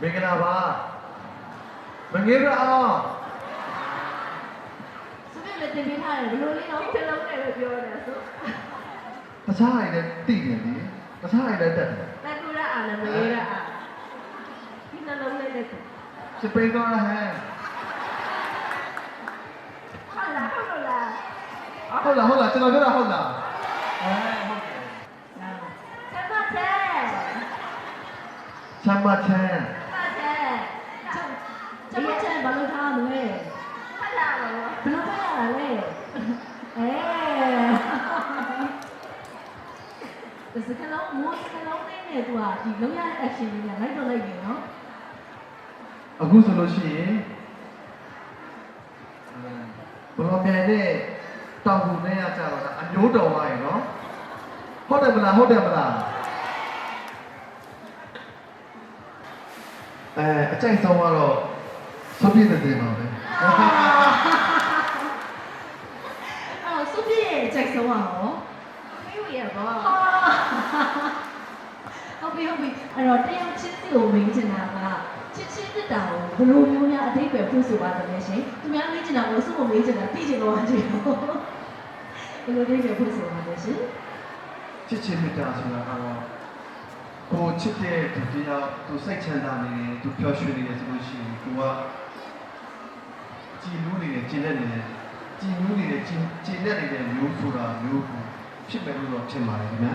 မင်္ဂလာပါမငယ်ရအောင်သူပြလည်းတင်ပေးထားတယ်ဘယ်လိုလဲတော့ဖြလုံးနဲ့ပဲပြောတယ်ဆိုတခြားအိမ်လည်းတည်တယ်လေတခြားအိမ်လည်းတက်တယ်တကူရအားလည်းမလေးရအားဒီနှလုံးလေးနဲ့စပိန်တော့ဟဲ့ဟုတ်လားဟုတ်လားဟုတ်လားဟုတ်လားကျွန်တော်ပြောတာဟုတ်လားအဲဟုတ်တယ်ဆက်ပါတဲ့ချမ်းမချမ်း ပါတဲ့ ကျွန်မချန်ဘာလို့ထားမလဲ ဟုတ်လားဘော ဘယ်လိုထားရ တာလဲအဲစကလုံးမိုးစကလုံးလေးနဲ့သူကဒီလုံးရတဲ့ action လေးကလိုက်တော့လိုက်ပြီနော်အခုဆိုလို့ရှိရင်ဘလောမြန်နဲ့တောင်ကူနဲ့ရကြတော့ဒါအမျိုးတော်ပါရဲ့နော်ဟုတ်တယ်မလားဟုတ်တယ်မလားအဲအကြိုက်ဆုံးကတော့သုပြည့်တဲ့တင်ပါပဲ အဲ့တော့စုပြည့် ရဲ့အချက်ဆုံးอ่ะဟောမေးဝရဘောဟုတ်ပြီဟုတ်ပြီအဲ့တော့တယောက်ချင်းစီကိုမင်းချင်တာကချစ်ချင်းတက်တာကိုဘယ်လိုမျိုးများအတိတ်ပဲဖို့ဆိုပါတယ်ရှင်သူများမင်းချင်တာကိုစုမမင်းချင်တာသိချင်တော့ကြည့်ဘယ်လိုအတိတ်ပဲဖို့ဆိုပါလဲရှင်ချစ်ချစ်မြတ်တာဆိုတာကတော့ကိုချစ်တဲ့သူတရားသူစိတ်ချမ်းသာနေတယ်သူပျော်ရွှင်နေတယ်ဆိုလို့ရှိရင်သူကကြည်နူးနေတယ်ကျင်တဲ့နေတယ် ကြည်နူးနေတယ်ကျင်ကျင်တဲ့နေတဲ့မျိုးဆိုတာမျိုးကိုဖြစ်မယ်လို့တော့ထင်ပါတယ်ခင်ဗျာ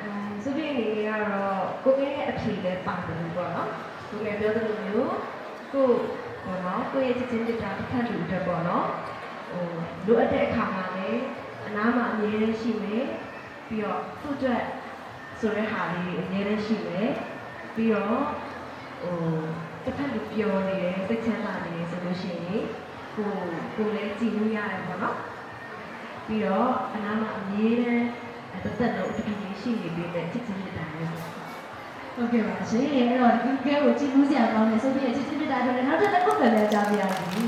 အဲစုပြည့်နေကတော့ကိုကရဲ့အဖြေလည်းပါတယ်ပေါ့နော်ကိုကပြောသလိုမျိုးကိုပေါ့နော်ကိုရဲ့ချစ်ချင်းတက်တာတစ်ခါတူတက်ပေါ့နော်ဟိုလိုအပ်တဲ့အခါမှာလည်းအနားမှာအမြဲတမ်းရှိမယ်ပြီးတော့သူ့အတွက်ဆိုတဲ့ဟာလေးအမြဲတမ်းရှိမယ်ပြီးတော့ဟိုတစ်ခါလူပျော်နေတယ်စိတ်ချမ်းသာနေတယ်ဆိုလို့ရှိရင် ကိုကိုလည်းကြည်လို့ရတယ်ပေါ့နော်ပြီးတော့အနားမှာအမြဲတမ်းအသက်သက်တော့အတူတူရှိနေပြီးတဲ့ချစ်ချင်းမြတ်တာလေးပေါ့ဟုတ်ကဲ့ပါရှင်အဲ့တော့ဒီကဲကိုကြည့်လို့စရာကောင်းတယ်ဆိုပြီးချစ်ချင်းတက်တာတွေနောက်တစ်ခုပဲလည်းကြားပြရစီ